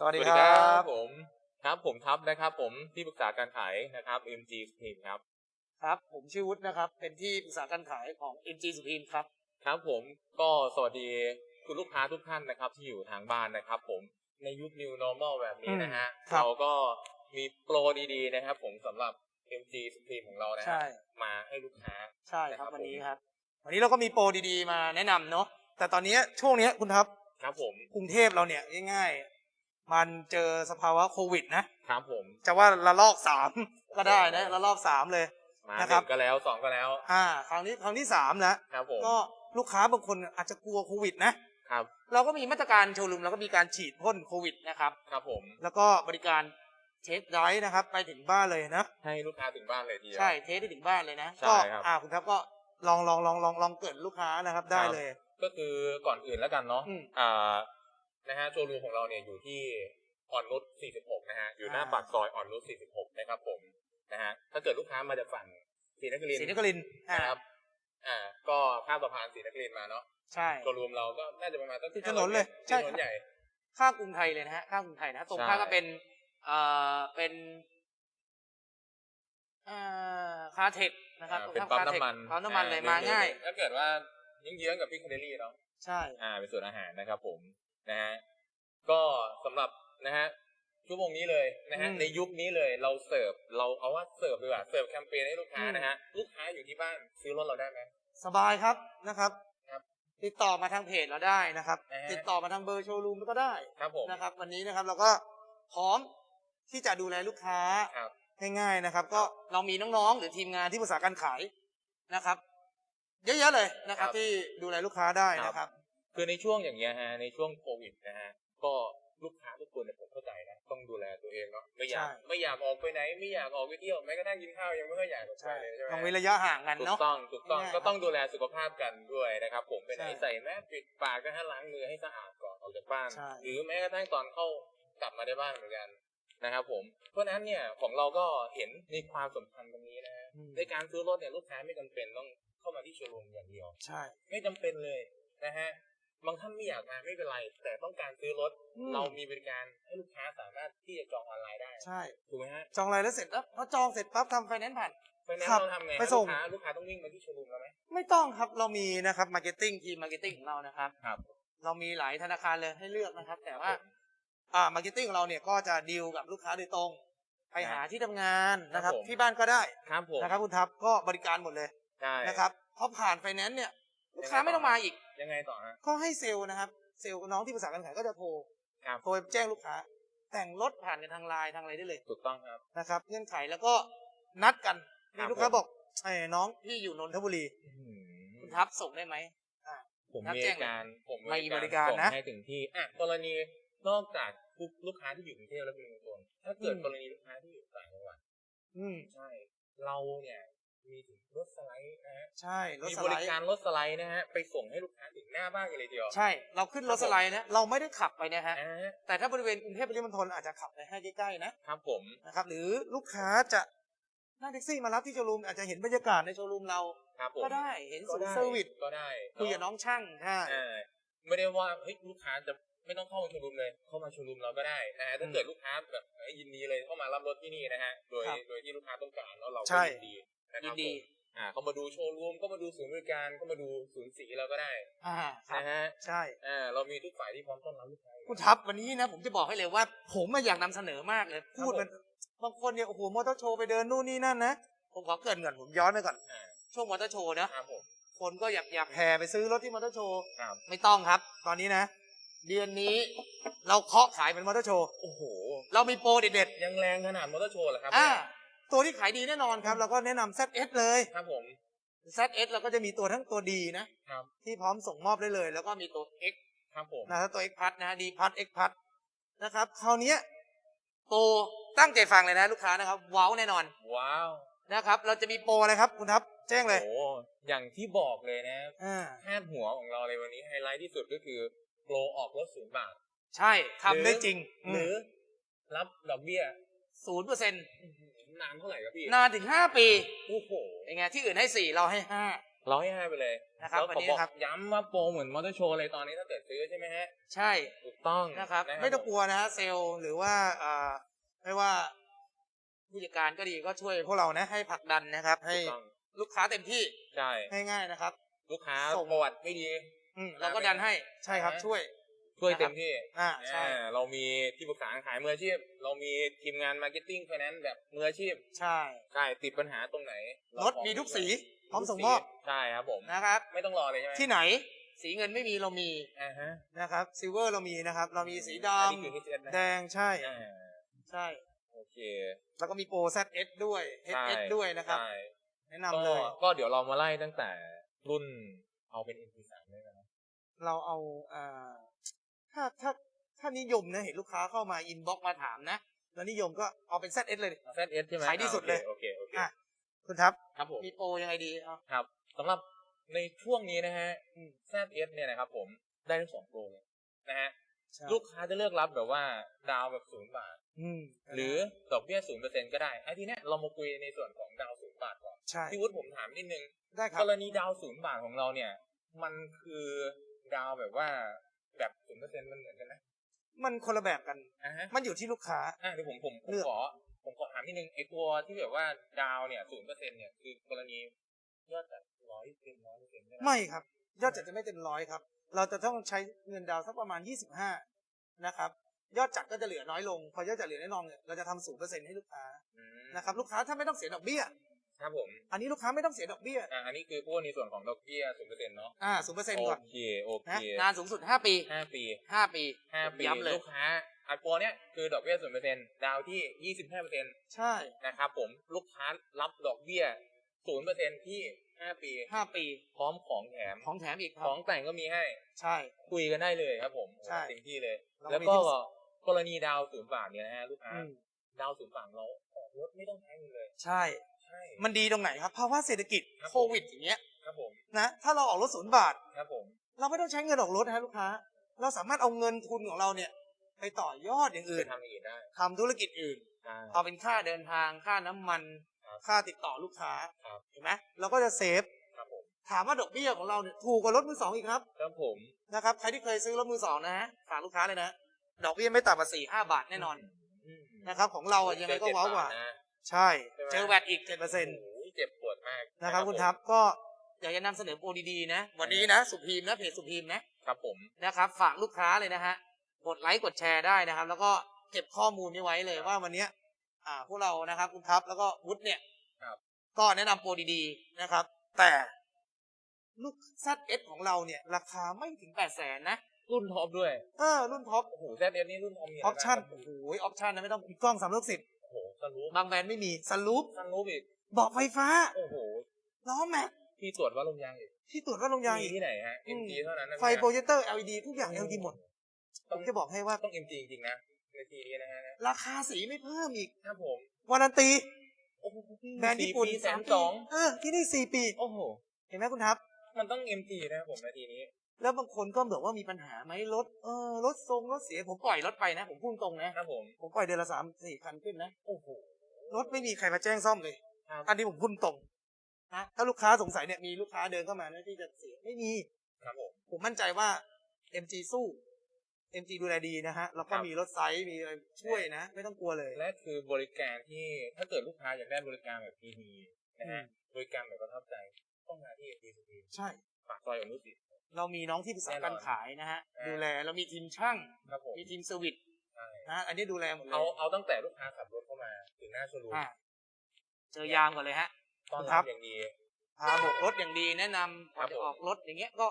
สวัสดีครับผมครับผมทับนะครับ ผมที่ปรึกษาการขายนะครับ MG Team ครับครับ ผมชื่อวุฒินะครับ เป็นที่ปรึกษาการขายของ MG สุพิมครับครับผมก็สวัสดีคุณลูกค้าทุกท่านนะครับ ที่อยู่ทางบ้านนะครับ ผมในยุค New Normal แบบนี้นะฮะอืมครับเราก็มีโปรดีๆนะครับ ผมสำหรับ MG Supreme ของเรานะฮะใช่มาให้ลูกค้าใช่ครับนะครับวันนี้ผมครับ วันนี้เราก็มีโปรดีๆ มาแนะนำเนาะแต่ตอนนี้ช่วงเนี้ยคุณครับครับผมกรุงเทพเราเนี่ยง่ายๆ มันเจอสภาวะโควิดนะ ครับผม จะว่าระลอกสามก็ได้นะระลอกสามเลย มานะหครันึ่บ งก็แล้วสองก็แล้ว อ่าครั้งนี้ครั้งที่สามแล้วครับผม ก็ลูกค้าบางคนอาจจะกลัวโควิดนะ ครับ เราก็มีมาตรการโชว์รูมเราก็มีการฉีดพ่นโควิดนะครับ ครับผม แล้วก็บริการเช็คไดรฟ์นะครับ ไปถึงบ้านเลยนะ ให้ลูกค้าถึงบ้านเลยทีเดียว ใช่เทสได้ถึงบ้านเลยนะใช่ก็ครับอ่าคุณครับก็ลองลองลองลองลองเกิดลูกค้านะครับได้เลย ก็คือก่อนอื่นแล้วกันเนาะ อืม อ่า นะฮะโชว์รูมของเราเนี่ยอยู่ที่อ่อนนุช46 นะฮะ อยู่หน้าอ่าปากซอยอ่อนนุช46 นะครับผม นะฮะ ถ้าเกิดลูกค้ามาจากฝั่งศรีนครินทศรีนร์ครินทร์อ่านะครับ อ่า ก็ข้ามสะพานศรีนครินทร์มาเนาะ ใช่โชว์รูมเราก็น่าจะประมาณตั้งติดถนนเลยใช่ใช่ถนนใหญ่ ข้างกรุงไทยเลยนะฮะ ข้างกรุงไทยนะตรงใช่ข้างก็เป็น เอ่อ เป็นเอ่อคาเทคนะครับอ่าตรงเป็นข้ามปั๊มคาเทคน้ำมันปั๊มน้ำมันเลยอ่มาง่าย ถ้าเกิดว่ายิ่งเยื้องๆกับพี่คาเดลี่เนาะ ใช่ อ่า เป็นส่วนอาหารนะครับผม นะฮะก็สำหรับนะฮะชั่วโมงนี้เลยนะฮะอืมในยุคนี้เลยเราเสิร์ฟเราเอาว่าเสิร์ฟดีกว่าเสิร์ฟแคมเปญให้ลูกค้าอืมนะฮะลูกค้าอยู่ที่บ้านซื้อรถเราได้ไหมสบายครับนะครับครับติดต่อมาทางเพจเราได้นะครับนะฮะติดต่อมาทางเบอร์โชว์รูมก็ได้ครับผมนะครับ วันนี้นะครับเราก็พร้อมที่จะดูแลลูกค้าครับง่ายๆนะครับ ก็เรามีน้องๆ หรือทีมงานที่ปรึกษาการขายนะครับ เยอะๆเลยนะครับ ที่ดูแลลูกค้าได้นะครับ คือในช่วงอย่างเงี้ยฮะในช่วงโควิดนะฮะก็ลูกค้าทุกคนเนี่ยผมเข้าใจนะต้องดูแลตัวเองเนาะไม่อยากใช่ไม่อยากออกไปไหน ไม่อยากออกไปเที่ยวแม้กระทั่งกินข้าวยังไม่ค่อยอยากออกไปเลยใช่ไหมต้องเว้นระยะห่างกันถูกเนาะต้องถูกต้องง่ายๆก็ต้องดูแลสุขภาพกันด้วยนะครับ ผมไปไหนใช่ใส่แมสปิดปากก็ให้ล้างมือให้สะอาดก่อนออกจากบ้านใช่หรือแม้กระทั่งตอนเข้ากลับมาในบ้านเหมือนกันนะครับผมเพราะฉะนั้นเนี่ยของเราก็เห็นในความสำคัญตรงนี้นะฮะอืมในการซื้อรถเนี่ยลูกค้าไม่จำเป็นต้องเข้ามาที่โชว์รูมอย่างเดียวใช่ ไม่จำเป็นเลยนะฮะ บางท่านไม่อยากมาไม่เป็นไร แต่ต้องการซื้อรถ อืม เรามีบริการให้ลูกค้าสามารถที่จะจองออนไลน์ได้ใช่ ถูกไหมฮะจองอะไรแล้วเสร็จแล้วพอจองเสร็จปั๊บทำไฟแนนซ์ผ่าน เพราะฉะนั้นครับเราทำไงไปส่ง ลูกค้าลูกค้าต้องวิ่งมาที่โชว์รูมเราไหม ไม่ต้องครับเรามีนะครับมาร์เก็ตติ้งทีมมาร์เก็ตติ้งของเรานะครับครับ เรามีหลายธนาคารเลยให้เลือกนะครับ แต่ว่าครับผมอ่ามาร์เก็ตติ้งของเราเนี่ยก็จะดีลกับลูกค้าโดยตรง ไปหาที่ทำงานนะครับ ครับผม ที่บ้านก็ได้ครับผมนะครับคุณทัพก็บริการหมดเลยใช่นะครับพอผ่านไฟแนนซ์เนี่ยลูกค้ายังไงต่อไม่ต้องมาอีก ยังไงต่อฮะ ก็ให้เซลล์นะครับ เซลล์น้องที่ปรึกษาการขายก็จะโทรครับ โทรไปแจ้งลูกค้า แต่งรถผ่านกันทางไลน์ทางอะไรได้เลยถูกต้องครับ นะครับเงื่อนไขแล้วก็นัดกันครัมีบลูกค้าผมบอกไอ้น้องพี่อยู่นนทบุรีคุณทัพส่งได้ไหมผมครับมีแจ้งการผมมีบริการส่งนะให้ถึงที่อะกรณีนอกจากลูกค้าที่อยู่กรุงเทพและปริมณฑลถ้าเกิดอืมกรณีลูกค้าที่อยู่ต่างจังหวัดอืมใช่ เราเนี่ย มีถึงรถสไลด์นะฮะใช่รถมีสบไลริด์การรถสไลด์นะฮะไปส่งให้ลูกค้าถึงหน้าบ้านกันเลยทีเดียวใช่ เราขึ้นรถสไลด์นะเราไม่ได้ขับไปนะฮะ อ่าแต่ถ้าบริเวณกรุงเทพปริมณฑลอาจจะขับไปให้ใกล้ๆนะครับผมนะครับ หรือลูกค้าจะนั่งแท็กซี่มารับที่โชว์รูมอาจจะเห็นบรรยากาศในโชว์รูมเรา ครับผมก็ได้เห็นก็ศูนได้ย์เซอร์วิสก็ได้คุยกับน้องช่างใช่อ่าไม่ได้ว่าเฮ้ยลูกค้าจะไม่ต้องเข้ามาโชว์รูมเลย เข้ามาโชว์รูมเราก็ได้นะฮะถ้าเกิดลูกค้าแบบเอ้ยยินดีเลยเข้ามารับรถที่นี่นะฮะโดยครับโดยที่ลูกค้าต้องการแล้วเราใช่ก็ยินดีนะค ยิรับนดีผมอ่าเขามาดูโชว์รูมก็มาดูศูนย์บริการก็มาดูศูนย์สีเราก็ได้อ่าครับนะฮะใช่ อ่าเรามีทุกฝ่ายที่พร้อมต้อนรับลูกค้าอยู่ คุณทัพวันนี้นะผมจะบอกให้เลยว่า ผมอะอยากนำเสนอมากเลย พูดครับผมมันบางคนเนี่ยโอ้โหมอเตอร์โชว์ไปเดินนู่นนี่นั่นนะ ผมขอเกรินก่อนผมย้อนไปก่อน อ่า ช่วงมอเตอร์โชว์นะ ครับผม คนก็อยากอยากแห่ไปซื้อรถที่มอเตอร์โชว์ครับ ไม่ต้องครับ ตอนนี้นะ เดือนนี้เราเคาะขายเป็นมอเตอร์โชว์โอ้โห เรามีโปรเด็ดยังแรงขนาดมอเตอร์โชว์เหรอครับๆอ่า ตัวที่ขายดีแน่นอนครับ เราก็แนะนำ ZS เลยครับผม ZS เราก็จะมีตัวทั้งตัวดีนะครับที่พร้อมส่งมอบได้เลย แล้วก็มีตัว X ครับผมนะถ้าตัว X พัดนะดีพัด X พัดนะครับคราวเนี้ยโปรตั้งใจฟังเลยนะลูกค้านะครับ ว้าวแน่นอน ว้าวนะครับ เราจะมีโปรอะไรครับคุณทัพแจ้งเลยโอ้โหอย่างที่บอกเลยนะอ่าพาดหัวของเราเลยวันนี้ไฮไลท์ที่สุดก็คือโปรออกรถศูนย์บาท ใช่ทำได้จริง หรือรับดอกเบี้ยศูนย์เปอร์เซ็นต์ นานเท่าไหร่ครับพี่นานถึงห้าปีโอ้โหเป็นไงที่อื่นให้สี่เราให้ห้าร้อยห้าไปเลยนะครับแล้ววันขอนี้บอกนะครับย้ำว่าโปรเหมือนมอเตอร์โชว์เลยตอนนี้ถ้าเกิดซื้อใช่ไหมฮะใช่ถูกต้องนะครับนะไม่ต้องกลัวนะฮะเซลล์หรือว่าอ่าไม่ว่าผู้จัดการก็ดีก็ช่วยพวกเรานะให้ผลักดันนะครับ ให้ถูกต้องลูกค้าเต็มที่ใช่ง่ายๆนะครับ ลูกค้าส่งประวัติไม่ดีอืมเราก็ดันให้ใช่ครับอ่าช่วย ช่วยเต็มที่อ่าใช่อ่าเรามีที่ปรึกษาขายมืออาชีพ เรามีทีมงานมาร์เก็ตติ้งไฟแนนซ์แบบมืออาชีพ ใช่ใช่ติดปัญหาตรงไหนรถมีทุกสี พร้อมส่งมอบใช่ครับผมนะครับ ไม่ต้องรอเลยใช่ไหมที่ไหนสีเงินไม่มีเรามีอ่าฮะนะครับซิลเวอร์เรามีนะครับ เรามีสีดอันนี้คือ HSS นะำแดงใช่อ่าใช่โอเค แล้วก็มีโปร ZS ด้วยใช่ HS ด้วยนะครับใช่แนะนำเลยก็ก็เดี๋ยวเรามาไล่ตั้งแต่รุ่นเอาเป็น MP3 เลยนะเราเอาอ่า ถ้าถ้าถ้านิยมนะเห็นลูกค้าเข้ามาอินบ็อกมาถามนะแล้วนิยมก็เอาเป็น ZS เลยดิเอา ZS ใช่ไหมขายดีสุดเลย โอเคโอเคอะ คุณทับครับผม มีโปรยังไงดีเอา ครับสำหรับในช่วงนี้นะฮะอืม ZS เนี่ยนะครับผมได้ทั้งสองโปรเลยนะฮะใช่ลูกค้าจะเลือกรับแบบว่าดาวแบบศูนย์บาท อืมหรือดอกเบี้ยศูนย์เปอร์เซ็นต์ก็ได้ไอ้ทีเนี้ยเรามาคุยในส่วนของดาวศูนย์บาทก่อนใช่พี่วุฒิผมถามนิดนึง ได้ครักบ รณีดาวศูนย์บาทของเราเนี่ย มันคือดาวแบบว่า แบบศูนย์เปอร์เซ็นต์มันเหมือนกันไหมมันคนละแบบกันอ่าฮะมันอยู่ที่ลูกค้า อ่าเดี๋ยวผมผมผมเลือก ขอผมขอถามนิดนึงไอ้ตัวที่แบบว่าดาวเนี่ยศูนย์เปอร์เซ็นต์เนี่ยคือกรณียอดจากร้อยเป็นร้อยเปอร์เซ็นต์ได้ไหมไม่ครับ ยอดจัดจะไม่เต็มร้อยครับ เราจะต้องใช้เงินดาวน์สักประมาณ 25นะครับยอดจัดก็จะเหลือน้อยลง พอยอดจัดเหลือน้อยลงเนี่ยเราจะทำศูนย์เปอร์เซ็นต์ให้ลูกค้าอืมนะครับลูกค้าถ้าไม่ต้องเสียดอกเบี้ย ครับผม อันนี้ลูกค้าไม่ต้องเสียดอกเบี้ย อ่าอันนี้คือพวกในส่วนของดอกเบี้ยศูนย์เปอร์เซ็นต์เนาะอ่าศูนย์เปอร์เซ็นต์โอก่อนเคโอเคนะนานสูงสุด 5 ปี ห้าปี5 ปีห้าปีย้ำเลย ลูกค้าอันโปรเนี้ยคือดอกเบี้ยศูนย์เปอร์เซ็นต์ดาวที่ยี่สิบห้าเปอร์เซ็นต์ใช่นะครับผมลูกค้ารับดอกเบี้ยศูนย์เปอร์เซ็นต์ที่ห้าปี5ปีพร้อมของแถมของแถมอีกครัขบองแต่งก็มีให้ใช่ คุยกันได้เลยครับผมใช่เต็มที่เลย เราก็แล้วมีก็ที่ กรณีดาวศูนย์บาทเนี่ยนะฮะลูกค้าอืมดาวศูนย์บาทเราออกรถไม่ต้องใช้เงินเลย ใช่ ใช่มันดีตรงไหนครับเพราะว่าเศรษฐกิจครับผมโควิดอย่างเงี้ยครับผมนะถ้าเราออกรถศูนย์บาทครับผมเราไม่ต้องใช้เงินออกรถนะฮะลูกค้า เราสามารถเอาเงินทุนของเราเนี่ย ไปต่อยอดอย่างไปอื่นทำอย่างอื่นได้ทำธุรกิจอื่นใช่เอาเป็นค่าเดินทางค่าน้ำมันครับค่าติดต่อลูกค้าครับเห็นไหมเราก็จะเซฟครับผมถามว่าดอกเบี้ยของเราเนี่ยถูกกว่ารถมือสองอีกครับครับผมนะครับใครที่เคยซื้อรถมือสองนะฮะฝากลูกค้าเลยนะดอกเบี้ยไม่ต่ำกว่าสี่ห้าบาทแน่นอนอืมนะครับของเราอะยังไงก็เจอว้าวกว่าเจ็ดบทนะ ใช่ ใช่ไหม เจอแวดอีกเจ็ดเปอร์เซ็นต์โอ้โหเจ็บปวดมากนะครับคุณทับก็อยากจะนำเสนอโปรดีๆนะ วันนี้นะสุพีมนะเพจสุพีมนะครับผมนะครับฝากลูกค้าเลยนะฮะกดไลค์กดแชร์ได้นะครับ แล้วก็เก็บข้อมูลนี้ไว้เลยว่าวันเนี้ยอ่าพวกเรานะครับคุณทับแล้วก็วุฒิเนี่ยครับก็แนะนำโปรดีๆนะครับ แต่ลูก ZS ของเราเนี่ยราคาไม่ถึงแปดแสนนะรุ่นท็อปด้วยเออรุ่นท็อป โอ้โหแซดเอนี่รุ่นท็อปมีออะอไรปชั่นบ้างโอ้โหออปชั่นนะไม่ต้องมีกล้องสามร้อยสิบโอ้โห สลูปบางแบรนด์ไม่มีสลูปสลูปอีกเบาะไฟฟ้า โอ้โหล้อแม็กที่ตรวจวัดลมยางอีกที่ตรวจว่าลงยางมีอีกที่ไหนฮะอืม MG เท่านั้นนะไฟโปรเจคเตอร์ LED ทุกอย่าง LED หมดผต้องมจะบอกให้ว่าต้อง MG จริงๆนะในทีนี้นะฮะราคาสีไม่เพิ่มอีกครับผมวารันตีโอ้โหแบรนด์ญี่ปุ่นสี่ปีแสสามนปีสองเออที่นี่สี่ปี โอ้โห เห็นไหมคุณทับ มันต้อง MG นะครับผมนาทีนี้ แล้วบางคนก็บอกว่ามีปัญหาไหมรถเออรถทรงรถเสียผมปล่อยรถไปนะ ผมพูดตรงนะครับผมผมปล่อยเดือนละสามสี่คันขึ้นนะโอ้โหรถไม่มีใครมาแจ้งซ่อมเลยครับอันนี้ผมพูดตรงนะถ้าลูกค้าสงสัยเนี่ยมีลูกค้าเดินเข้ามานะที่จะเสียไม่มีครับผมผมมั่นใจว่า MG สู้ MG ดูแลดีนะฮะแล้วก็ครับมีรถไซส์มีอะไรช่วยนะ ไม่ต้องกลัวเลยและคือบริการที่ถ้าเกิดลูกค้าอยากได้บริการแบบดีๆนะฮะบริการแบบประทับใจต้องมาที่ MG สุพีใช่ปากซอยอนุสิต เรามีน้องที่ปรึกษาแน่นอนการขายนะฮะอ่าดูแลเรามีทีมช่างครับผมมีทีมเซอร์วิสใช่นะฮะอันนี้ดูแลหมดเลยเอาเอาตั้งแต่ลูกค้าขับรถเข้ามาถึงหน้าโชว์รูมอ่าเจอยามก่อนเลยฮะต้อนครัรับบอย่างดีพาโบกรถอย่างดีแนะนำก่อนครับจะผมออกรถอย่างเงี้ยก็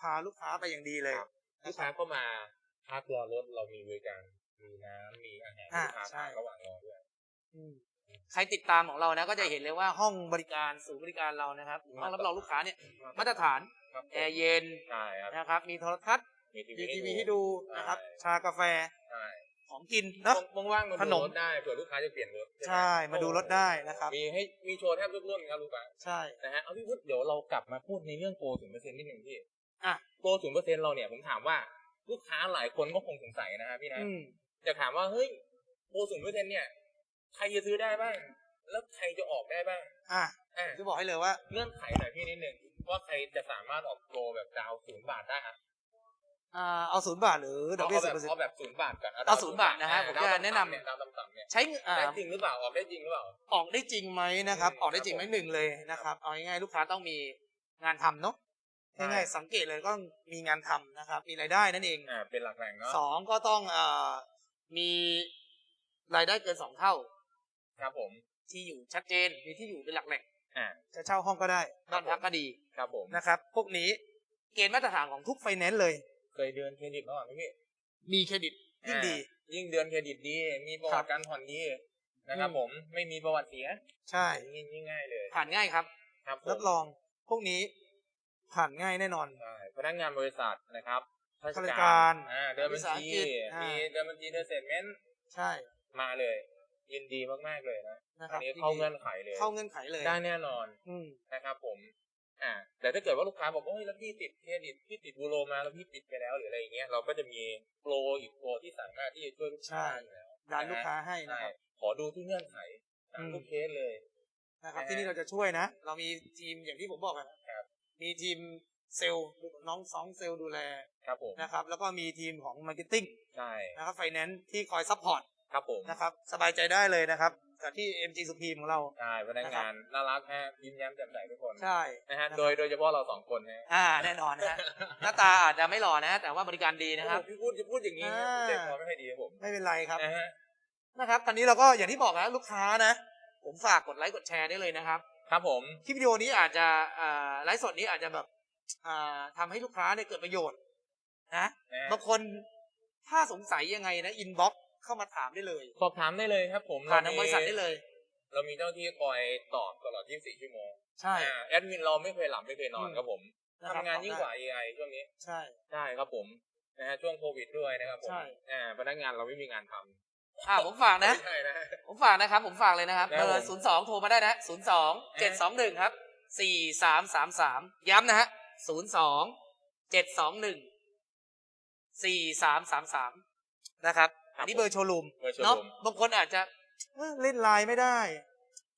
พาลูกค้าไปอย่างดีเลยครับลูกค้าก็มาพักรอรถเรามีบริการมีน้ำมีอาหารอ่าลูกค้าใช่ทานระหว่างรอด้วยอืมใครติดตามของเรานะก็จะเห็นเลยว่าห้องบริการศูนย์บริการเรานะครับห้องรับรองลูกค้าเนี่ยมาตรฐานครับ แอร์เย็นใช่ครับนะครับ มีโทรทัศน์มีทีมีทีวีวีให้ดูนะครับ ชากาแฟใช่ของกินเนาะว่างๆมาขนดูมรถได้เผื่อลูกค้าจะเปลี่ยนรถไหใช่มาดูรถได้นะครับมีให้มีโชว์แทบทุกรุ่นครับลูกค้าใช่นะฮะเอาพี่พุทธเดี๋ยวเรากลับมาพูดในเรื่องโปรศูนย์เปอร์เซ็นต์นิดหนึ่งพี่อะโปรศูนย์เปอร์เซ็นต์เราเนี่ยผมถามว่าลูกค้าหลายคนก็คงสงสัยนะฮะพี่นะอืมจะถามว่าเฮ้ยโปรศูนย์เปอร์เซ็นต์เนี่ยใครจะซื้อได้บ้างแล้วใครจะออกได้บ้าง อะอ่าจะบอกให้เลยว่าเงื่อนไขหน่อยพี่นิดนึง ว่าใครจะสามารถออกโปรแบบดาวศูนย์บาทได้อะอ่าเอาศูนย์บาทหรือดอกเบี้ยเอาสิบแบบเปอร์เซ็นเอาต์แบบศูนย์บาทก่อนเอาศูนย์บาทนะฮะผมดาวจะแนะนำต่ำๆเยดาวต่ำๆเนี่ยใช้เงินอ่าได้จริงหรือเปล่าออกได้จริงหรือเปล่าออกได้จริงไหมนะครับอืมออกได้จริงไหมครับผมหนึ่งเลยนะครับ เอาง่ายๆลูกค้าต้องมีงานทำเนาะใช่ง่ายๆสังเกตเลยก็มีงานทำนะครับ มีรายได้นั่นเองอ่าเป็นหลักแหล่งเนาะสองก็ต้องเอ่อมีรายได้เกินสองเท่า ครับผมที่อยู่ชัดเจนมีที่อยู่เป็นหลักแหล่ง อ่าจะเช่าห้องก็ได้ครับ้าบนพักก็ดีครับผมนะครับ พวกนี้เกณฑ์มาตรฐานของทุกไฟแนนซ์เลย เคยเดือนเครดิตมาก่อนไหมพี่มีเครดิตยิ่งดีอ่ายิ่งเดือนเครดิตดี มีประวัติการผ่อนดีนะครับอืมผมไม่มีประวัติเสีย ใช่ยิ่งยิ่งง่ายเลย ผ่านง่ายครับ ครับผมรับรองพวกนี้ผ่านง่ายแน่นอนใช่พนักงานบริษัทนะครับข้ข้าราชการอ่าเดินบัญวิสาหชีกิจอ่ามีมีเดินบัญชีเดินเซนเมนต์ใช่มาเลย ยินดีมากๆเลยนะนะคอัรันบนี้เข้าเงื่อนไขเลย เข้าเงื่อนไขเลยได้แน่นอน อืมนะครับ ผม อ่า แต่ถ้าเกิดว่าลูกค้าบอกว่าเฮ้ยแล้วพี่ติดเครดิตพี่ติดบูโรมาแล้วพี่ปิดไปแล้วหรืออะไรอย่างเงี้ยเราก็จะมีโปรอีกโปรที่สามารถที่จะช่วยลูกค้าอยู่แล้วดันลูกค้าให้นะใช่ครับขอดูที่เงื่อนไขตามอืมทุกเคสเลยนะครับนะฮะที่นี่เราจะช่วยนะ เรามีทีมอย่างที่ผมบอกอะครับมีทีมเซลล์น้องสองเซลล์ดูแลครับผมนะครับ แล้วก็มีทีมของมาร์เก็ตติ้งใช่นะครับไฟแนนซ์ที่คอยซัพพอร์ต ครับผมนะครับสบายใจได้เลยนะครับกับที่ MG Supreme ของเรา ใช่พนักงานน่ารักฮะยิ้มแย้มแจ่มใสทุกคนใช่นะฮะนะครับโดยโดยเฉพาะเราสองคนนะฮะอ่าแน่นอนนะฮะหน้าตาอาจจะไม่หล่อนะแต่ว่าบริการดีนะครับโอ้พี่พูดจะพูดอย่างนี้นะอ่าใจคอไม่ค่อยดีครับผมไม่เป็นไรครับนะฮะนะครับตอนนี้เราก็อย่างที่บอกนะลูกค้านะ ผมฝากกดไลค์กดแชร์ได้เลยนะครับ ครับผมคลิปวิดีโอนี้อาจจะอ่าไลฟ์สดนี้อาจจะแบบอ่าทำให้ลูกค้าเนี่ยเกิดประโยชน์นะนะฮะบางคนถ้าสงสัยยังไงนะอินบ็อก เข้ามาถามได้เลยสอบถามได้เลยครับผมผ่านทางบริษัทได้เลย เรามีเจ้าหน้าที่คอยตอบตลอด 24 ชั่วโมงใช่อ่าแอดมินเราไม่เคยหลับไม่เคยนอนอืมครับผมนะครับทำงานยิ่งกว่า AI ช่วงนี้ใช่ใช่ครับผมนะฮะช่วงโควิดด้วยนะครับผมใช่ อ่าพนักงานเราไม่มีงานทำอ่าผมฝากนะไม่ใช่นะ ผมฝากนะครับ ผมฝากเลยนะครับคเบรับอผมร์ศูนย์สองโทรมาได้นะศูนย์สองเจ็ดสองหนึ่งครับสี่สามสามสามย้ำนะฮะศูนย์สองเจ็ดสองหนึ่งสี่สามสามสามนะครับ อันนี้เบอร์โชว์รูมเบอร์โชว์เนาะรูมบางคนอาจจะเอ้อเล่นไลน์ไม่ได้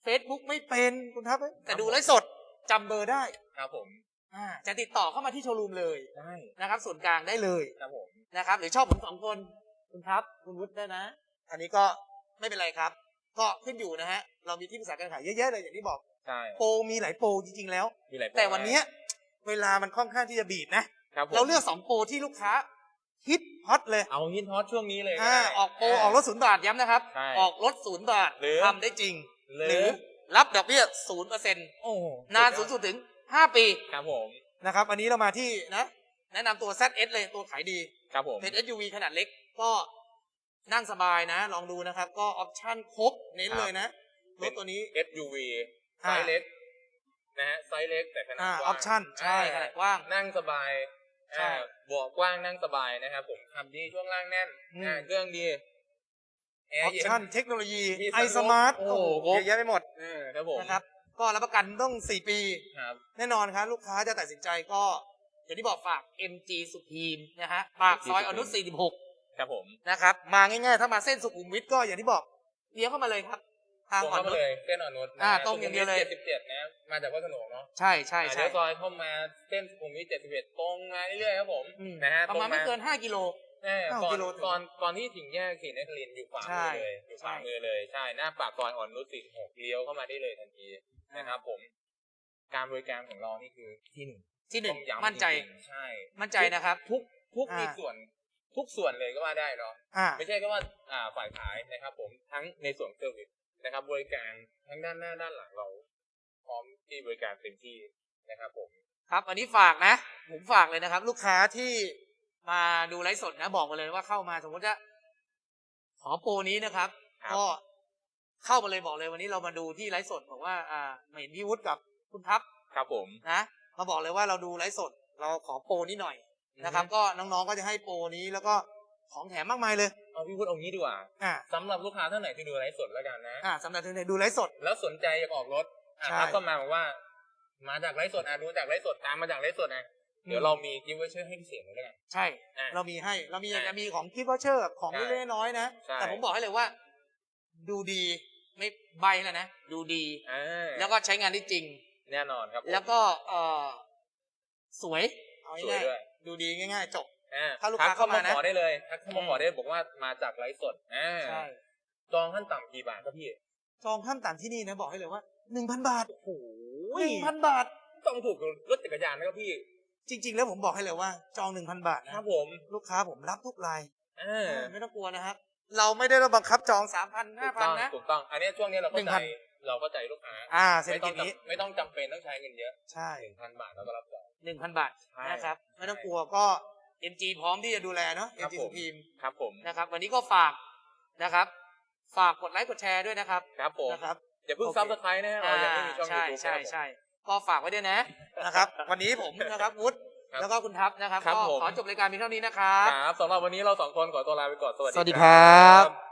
Facebook ไม่เป็นคุณครับแต่ดูไลฟ์สดจำเบอร์ได้ครับผมอ่าจะติดต่อเข้ามาที่โชว์รูมเลยได้นะครับส่วนกลางได้เลยครับผมนะครับ หรือชอบผมสองคนคุณครับคุณวุฒิได้นะ อันนี้ก็ไม่เป็นไรครับ ก็ขึ้นอยู่นะฮะเรามีที่ปรึกษาการขายเยอะแยะเลยอย่างที่บอกใช่โปรมีหลายโปรจริงๆแล้ว มีหลายโปรแต่วันเนี้ยเวลามันค่อนข้างที่จะบีบนะ ครับผมเราเลือกสองโปรที่ลูกค้า ฮิตฮอตเลยเอาฮิตฮอตช่วงนี้เลยอ่าได้ ออกโปรออกรถศูนย์บาทย้ำนะครับ ใช่ออกรถศูนย์บาทหรือทำได้จริง หรือ หรือรับดอกเบี้ยศูนย์เปอร์เซ็นต์โอ้โหนานสูงสุดถึงห้าปี ครับผมนะครับ อันนี้เรามาที่นะ แนะนำตัว ZS เลยตัวขายดี ครับผมเป็น SUV ขนาดเล็กก็นั่งสบายนะ ลองดูนะครับ ก็ออปชั่นครบเน้นเลยนะรถตัวนี้ SUV ไซอ่า ส์เล็กนะฮะไซส์เล็กแต่ขนาดอ่ากว้างออปชั่นใช่ขนาดกว้าง นั่งสบาย ใช่ อ่าเบาะกว้างนั่งสบายนะครับผมขับดีช่วงล่างแน่นอืม อ่าเครื่องดีแอออร์ปเย็น ชั่นเทคโนโลยีมีไอ sunroof สมาร์ทโอ้โอ้โห โหเยอะแยะไปหมดเออครับผมนะครับ ก็รับประกันต้อง 4 ปี ครับ แน่นอนครับ ลูกค้าจะตัดสินใจก็ อย่างที่บอกฝาก MG Supreme นะฮะปากซอย MG อนุ46 ครับผม นะครับ มาง่ายๆ ถ้ามาเส้นสุขุมวิทก็อย่างที่บอกเลี้ยวเข้ามาเลยครับ ทางตรงอ่อนเข้านุมาชเลยเส้นอ่อนนุชอ่าตรงอย่างเดียวเลยเจ็ดสิบเจ็ดนะมาจากวัดขนงเนาะใช่ใช่อ่าใช่เดี๋ยวซอยเข้ามาเส้นสุขุมวิทเจ็ดสิบเอ็ดตรงมาเรื่อยๆครับผมอืมนะฮะประมาณตไม่เกิน5กิโลแน่เก้าก่อนกิโลถึงก่อนก่อนที่ถึงแยกศรีนครินทร์อยู่ขวาใช่มือเลยอยู่ขวาใช่มือเลยใช่หน้าปากซอยอ่อนนุชสี่หกเลี้ยวเข้ามาได้เลยทันทีนะครับผม การบริการของเรานี่คือที่หนึ่งที่หนึ่งต้องย้ำมั่นใจริงๆใช่ มั่นใจนะครับ ทุกทุกอ่ามีมีส่วนทุกส่วนเลยก็ว่าได้เนาะอ่าไม่ใช่แค่ว่าอ่าฝ่ายขายนะครับ ผมทั้งในส่วนเซอร์วิส นะครับบริการทั้งด้านหน้าด้านหลังเรา พร้อมที่บริการเต็มที่นะครับผมครับอันนี้ฝากนะผมฝากเลยนะครับ ลูกค้าที่มาดูไลฟ์สดนะ บอกมาเลยว่าเข้ามาสมมติจะขอโปรนี้นะครับครับก็เข้ามาเลยบอกเลยวันนี้เรามาดูที่ไลฟ์สดบอกว่าอ่าไม่เห็นพี่วุฒิกับคุณทัพครับผมนะมาบอกเลยว่าเราดูไลฟ์สด เราขอโปรนี้หน่อยนะครับ ก็น้องๆก็จะให้โปรนี้แล้วก็ของแถมมากมายเลย เอาพี่พูดเอางี้ดีกว่าอ่าสำหรับลูกค้าท่านไหนที่ดูไลฟ์สดแล้วกันนะอ่าสำหรับที่ดูไลฟ์สด แล้วสนใจอยากออกรถอะใช่ ทักเข้ามาบอกว่า มาจากไลฟ์สดอะดูจากไลฟ์สดตามมาจากไลฟ์สดนะเดี๋ยวเรามีกิฟต์วอเชอร์ให้พิเศษเลยแล้วกันใช่ อะ เรามีให้เรามีอะจะมีของกิฟต์วอเชอร์ของใช่เล็กๆน้อยๆนะ ใช่ แต่ผมบอกให้เลยว่า ดูดีไม่ใบแล้วนะ ดูดี อ่าแล้วก็ใช้งานได้จริง แน่นอนครับผมแล้วก็เออสวยเอาสวยง่ายด้วย ๆดูดีง่าย ๆ จบ อ่าถ้าลูกทัค้าเข้ามานะ ขอได้เลยทักเข้ามาอืมขอได้บอกว่ามาจากไลฟ์สดอ่าใช่จองขั้นต่ำกี่บาทครับพี่จองขั้นต่ำที่นี่นะบอกให้เลยว่าหนึ่งพันบาทโอ้โหหนึ่งพันบาท ต้องถูกกับรถจักรยานนะครับพี่จริง ๆ แล้วผมบอกให้เลยว่า จองหนึ่งพันบาทคนะรับผมลูกค้าผมรับทุกรายอ่าไม่ต้องกลัวนะครับ เราไม่ได้บังคับจองสามพันห้าถูกพันต้องนะ ถูกต้อง อันนี้ช่วงนี้เราเข้าใจ1,000เราเข้าใจลูกค้าอ่าเศรษฐไม่ต้กิอจงนี้จำไม่ต้องจำเป็นต้องใช้เงินเยอะใช่หนึ่งพันบาทเราก็รับจอง หนึ่งพันบาทใช่ นะครับ ไม่ต้องใช่กลัวก็ MG พร้อมที่จะดูแลเนาะ ครับ MG ผมสุพีมครับผมนะครับ วันนี้ก็ฝากนะครับ ฝากกดไลค์กดแชร์ด้วยนะครับครับผมนะครับ อย่าเพิ่งโอเค ซับสไครต์นะฮะเรายังไม่มีช่องยูใช่ทูบใช่ใช่ก็ฝากไว้ด้วยนะนะครับ วันนี้ผมนะครับวุฒิครับ แล้วก็คุณทัพนะครับครับก็ผม ขอจบรายการเพียงเท่านี้นะครับ ครับสำหรับวันนี้เราสองคนขอตัวลาไปก่อน สวัสดี สวัสดีครับ